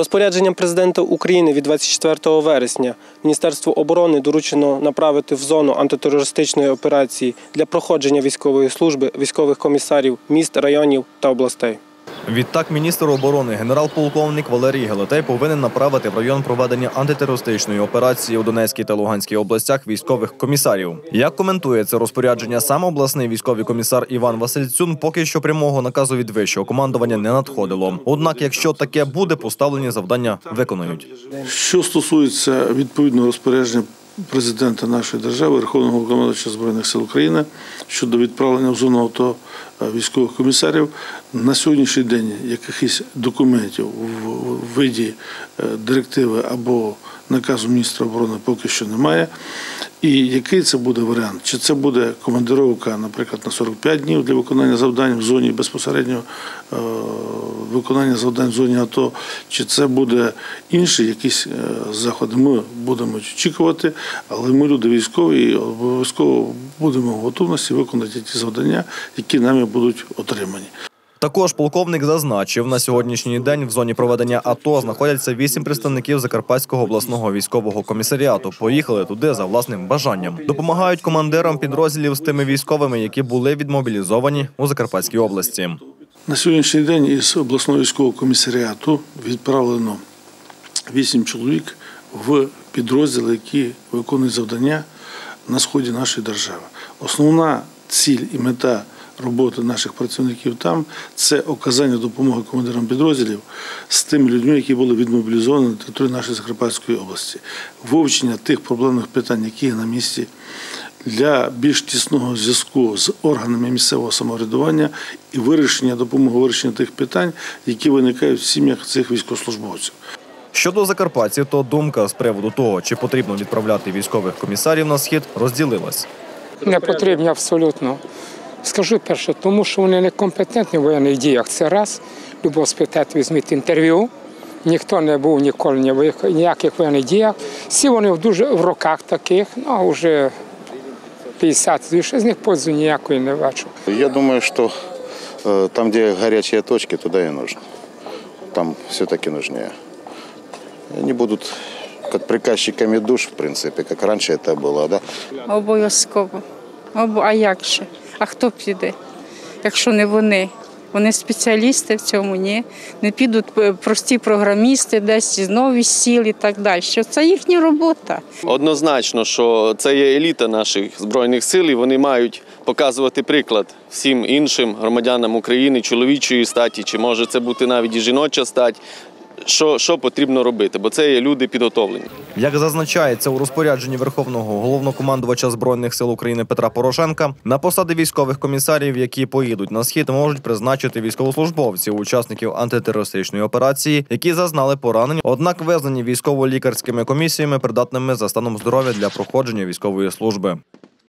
Розпорядженням президента України від 24 вересня Міністерству оборони доручено направити в зону антитерористичної операції для проходження військової служби військових комісарів міст, районів та областей. Відтак, міністр оборони генерал-полковник Валерій Гелетей повинен направити в район проведення антитерористичної операції у Донецькій та Луганській областях військових комісарів. Як коментує це розпорядження сам обласний військовий комісар Іван Васильцюн, поки що прямого наказу від вищого командування не надходило. Однак, якщо таке буде, поставлені завдання виконують. Що стосується відповідного розпорядження президента нашої держави, Верховного Головнокомандувача Збройних сил України щодо відправлення в зону АТО військових комісарів, на сьогоднішній день якихось документів в виді е, директиви або наказу міністра оборони поки що немає. І який це буде варіант? Чи це буде командировка, наприклад, на 45 днів для виконання завдань в зоні безпосередньо е, виконання завдань в зоні АТО, чи це буде інші якісь е, заходи? Ми будемо очікувати, але ми люди військові і обов'язково будемо в готовності виконати ті завдання, які нами будуть отримані. Також полковник зазначив, на сьогоднішній день в зоні проведення АТО знаходяться вісім представників Закарпатського обласного військового комісаріату. Поїхали туди за власним бажанням. Допомагають командирам підрозділів з тими військовими, які були відмобілізовані у Закарпатській області. На сьогоднішній день із обласного військового комісаріату відправлено вісім чоловік в підрозділи, які виконують завдання на сході нашої держави. Основна ціль і мета роботи наших працівників там це оказання допомоги командирам підрозділів з тими людьми, які були відмобілізовані на території нашої Закарпатської області, вивчення тих проблемних питань, які є на місці. Для більш тісного зв'язку з органами місцевого самоврядування і вирішення допомоги вирішення тих питань, які виникають в сім'ях цих військовослужбовців. Щодо закарпатців, то думка з приводу того, чи потрібно відправляти військових комісарів на схід, розділилась. Не потрібні абсолютно. Скажу перше, тому що вони некомпетентні в воєнних діях. Це раз. Любого спитати, візьміть інтерв'ю. Ніхто не був ніколи ні в яких- ніяких воєнних діях. Всі вони в дуже в роках таких, ну а вже 50 більше з них пользу ніякої не бачу. Я думаю, что э, там, где горячие точки, туда и нужно. Там все-таки нужнее. Они будут как приказчиками душ, в принципе, как раньше это было, да? Обов'язково. Обо- А як же? А хто піде? Якщо не вони? Вони спеціалісти в цьому, ні. Не підуть е, прості програмісти, десь нові сіл і так далі. Що Це їхня робота. Однозначно, що це є еліта наших збройних сил, і вони мають показувати приклад всім іншим громадянам України, чоловічої статі, чи може це бути навіть і жіноча стать. Що, що потрібно робити, бо це є люди підготовлені. Як зазначається у розпорядженні Верховного головнокомандувача збройних сил України Петра Порошенка, на посади військових комісарів, які поїдуть на схід, можуть призначити військовослужбовців, учасників антитерористичної операції, які зазнали поранень, однак визнані військово-лікарськими комісіями придатними за станом здоров'я для проходження військової служби.